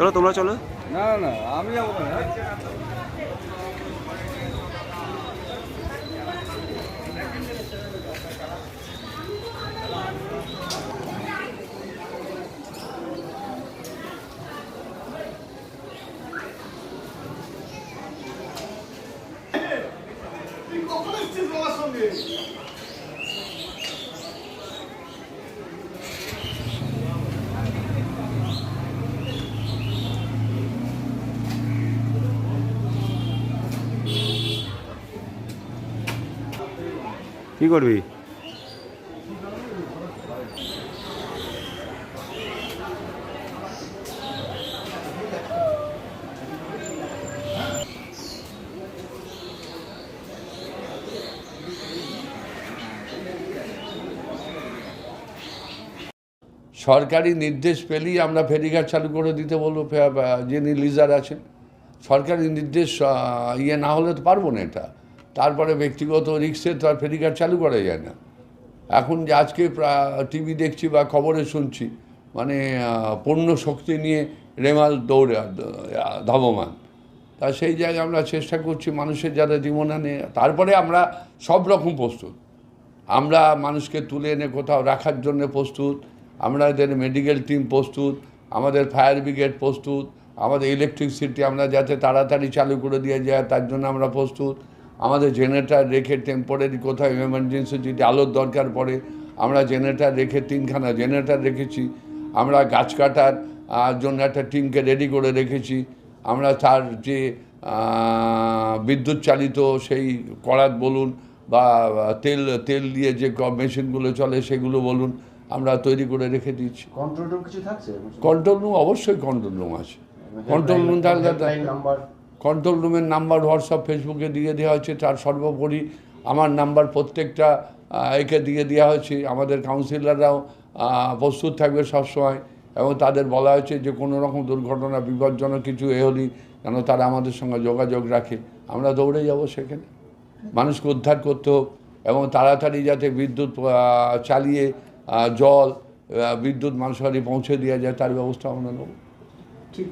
চলো তোমরা চলো। না না আমি যাব না। কি করবি? সরকারি নির্দেশ পেলেই আমরা ফেরিঘাট চালু করে দিতে বলব যিনি লিজার আছেন। সরকারি নির্দেশ ইয়ে না হলে তো পারব না এটা। তারপরে ব্যক্তিগত রিক্সে তো আর ফেরিঘাট চালু করা যায় না। এখন যে আজকে টিভি দেখছি বা খবরে শুনছি মানে পণ্য শক্তি নিয়ে রেমাল দৌড়ে ধাবমান। তা সেই জায়গায় আমরা চেষ্টা করছি মানুষের যারা জীবনানে তারপরে আমরা সব রকম প্রস্তুত। আমরা মানুষকে তুলে এনে কোথাও রাখার জন্য প্রস্তুত, আমরা এদের মেডিকেল টিম প্রস্তুত, আমাদের ফায়ার ব্রিগেড প্রস্তুত, আমাদের ইলেকট্রিসিটি আমরা যাতে তাড়াতাড়ি চালু করে দিয়ে যায়, তার জন্য আমরা প্রস্তুত। আমাদের জেনারেটার রেখে টেম্পোরারি কোথাও এমার্জেন্সি যদি আলোর দরকার পড়ে আমরা জেনারেটার রেখে তিনখানা জেনারেটার রেখেছি আমরা গাছ কাটার জন্য একটা টিমকে রেডি করে রেখেছি আমরা তার যে বিদ্যুৎ চালিত সেই করাত বলুন বা তেল তেল দিয়ে যে ক- মেশিনগুলো চলে সেগুলো বলুন আমরা তৈরি করে রেখে দিচ্ছি কন্ট্রোল রুম কিছু থাকছে? কন্ট্রোল রুম অবশ্যই কন্ট্রোল রুম আছে। কন্ট্রোল রুম থাকলে নাম্বার কন্ট্রোল রুমের নাম্বার হোয়াটসঅ্যাপ ফেসবুকে দিয়ে দেওয়া হয়েছে। তার সর্বোপরি আমার নাম্বার প্রত্যেকটা একে দিয়ে দেওয়া হয়েছে। আমাদের কাউন্সিলররাও প্রস্তুত থাকবে সবসময়। এবং তাদের বলা হয়েছে যে, কোনো রকম দুর্ঘটনা, বিপজ্জনক কিছু এ হলেই যেন তারা আমাদের সঙ্গে যোগাযোগ রাখে। আমরা দৌড়ে যাব সেখানে। মানুষকে উদ্ধার করতে হোক এবং তাড়াতাড়ি যাতে বিদ্যুৎ চালিয়ে জল বিদ্যুৎ মানুষের পৌঁছে দেওয়া যায়, তার ব্যবস্থা আমরা নেব। ঠিক।